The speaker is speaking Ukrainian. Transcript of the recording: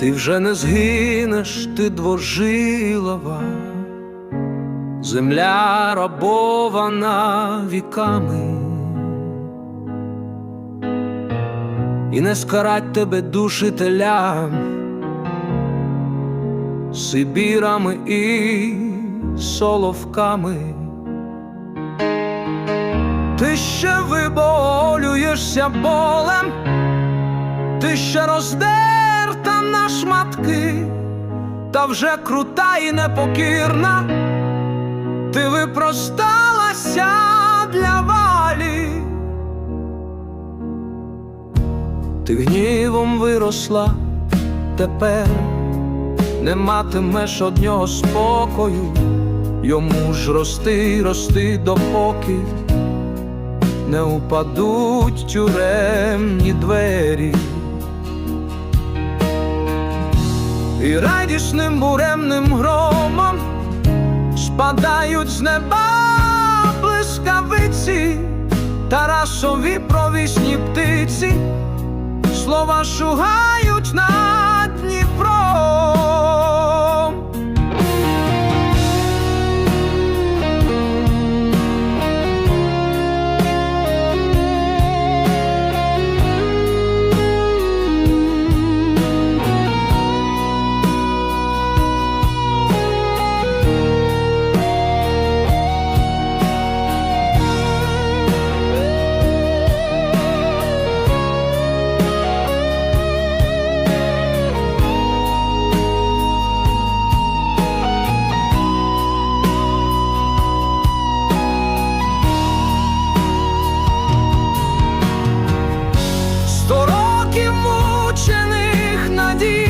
Ти вже не згинеш, ти двожилова, земля рабована віками, і не скарать тебе душителям, Сибірами і соловками. Ти ще виболюєшся болем, ти ще роздерта на шматки, та вже крута і непокірна, ти випросталася для валі, ти гнівом виросла тепер, не матимеш од нього спокою, йому ж рости, рости допоки не упадуть тюремні двері. І радісним буремним громом спадають з неба блискавиці, Тарасові провісні птиці, слова над melody